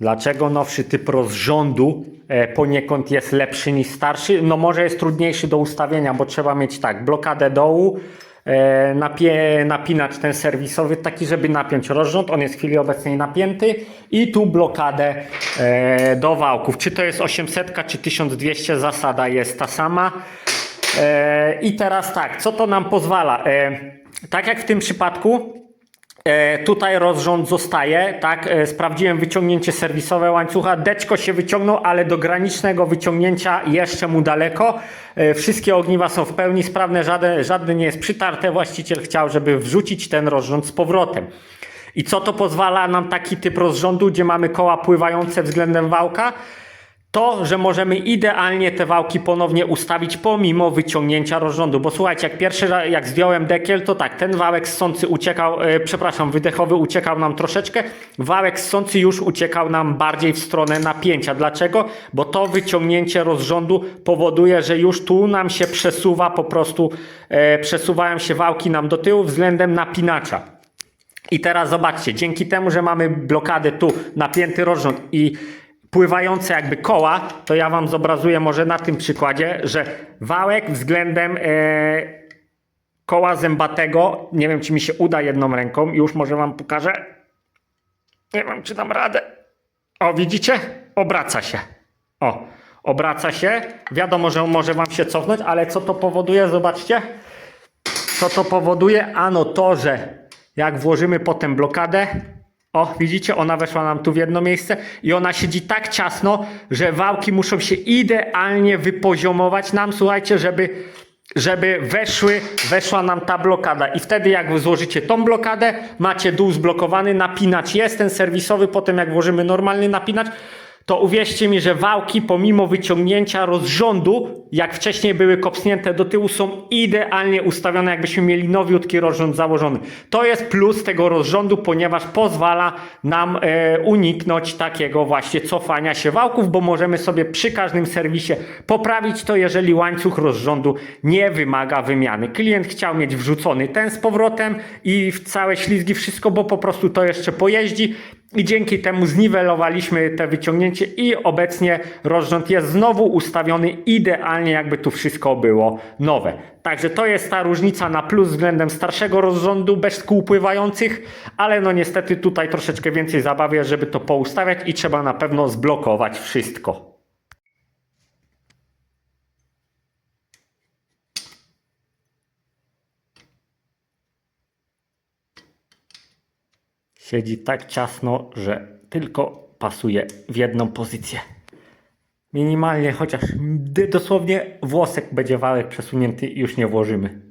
Dlaczego nowszy typ rozrządu e, poniekąd jest lepszy niż starszy? No może jest trudniejszy do ustawienia, bo trzeba mieć tak, blokadę dołu, e, napie, napinacz ten serwisowy taki, żeby napiąć rozrząd, on jest w chwili obecnej napięty i tu blokadę e, do wałków. Czy to jest 800 czy 1200, zasada jest ta sama. I teraz tak, co to nam pozwala? Tak jak w tym przypadku, tutaj rozrząd zostaje, tak? E, sprawdziłem wyciągnięcie serwisowe łańcucha. Deczko się wyciągnął, ale do granicznego wyciągnięcia jeszcze mu daleko. E, wszystkie ogniwa są w pełni sprawne, żadne, żadne nie jest przytarte. Właściciel chciał, żeby wrzucić ten rozrząd z powrotem. I co to pozwala nam taki typ rozrządu, gdzie mamy koła pływające względem wałka? To, że możemy idealnie te wałki ponownie ustawić pomimo wyciągnięcia rozrządu. Bo słuchajcie, jak pierwszy jak zdjąłem dekiel, to tak, ten wałek ssący uciekał, e, przepraszam, wydechowy uciekał nam troszeczkę, wałek ssący już uciekał nam bardziej w stronę napięcia. Dlaczego? Bo to wyciągnięcie rozrządu powoduje, że już tu nam się przesuwa po prostu, e, przesuwają się wałki nam do tyłu względem napinacza. I teraz zobaczcie, dzięki temu, że mamy blokadę tu, napięty rozrząd i pływające jakby koła, to ja wam zobrazuję może na tym przykładzie, że wałek względem e, koła zębatego, nie wiem czy mi się uda jedną ręką, już może wam pokażę. Nie wiem czy dam radę. O, widzicie? Obraca się. O, obraca się. Wiadomo, że może wam się cofnąć, ale co to powoduje? Zobaczcie. Co to powoduje? Ano to, że jak włożymy potem blokadę, o, widzicie, ona weszła nam tu w jedno miejsce i ona siedzi tak ciasno, że wałki muszą się idealnie wypoziomować nam, słuchajcie, żeby, żeby weszły, weszła nam ta blokada. I wtedy jak złożycie tą blokadę, macie dół zblokowany, napinacz jest ten serwisowy, potem jak włożymy normalny napinacz, to uwierzcie mi, że wałki pomimo wyciągnięcia rozrządu, jak wcześniej były kopsnięte do tyłu, są idealnie ustawione, jakbyśmy mieli nowiutki rozrząd założony. To jest plus tego rozrządu, ponieważ pozwala nam e, uniknąć takiego właśnie cofania się wałków, bo możemy sobie przy każdym serwisie poprawić to, jeżeli łańcuch rozrządu nie wymaga wymiany. Klient chciał mieć wrzucony ten z powrotem i w całe ślizgi wszystko, bo po prostu to jeszcze pojeździ. I dzięki temu zniwelowaliśmy te wyciągnięcie i obecnie rozrząd jest znowu ustawiony idealnie, jakby tu wszystko było nowe. Także to jest ta różnica na plus względem starszego rozrządu bez kół pływających, ale no niestety tutaj troszeczkę więcej zabawy, jest, żeby to poustawiać i trzeba na pewno zblokować wszystko. Siedzi tak ciasno, że tylko pasuje w jedną pozycję. Minimalnie, chociaż dosłownie włosek będzie wałek przesunięty i już nie włożymy.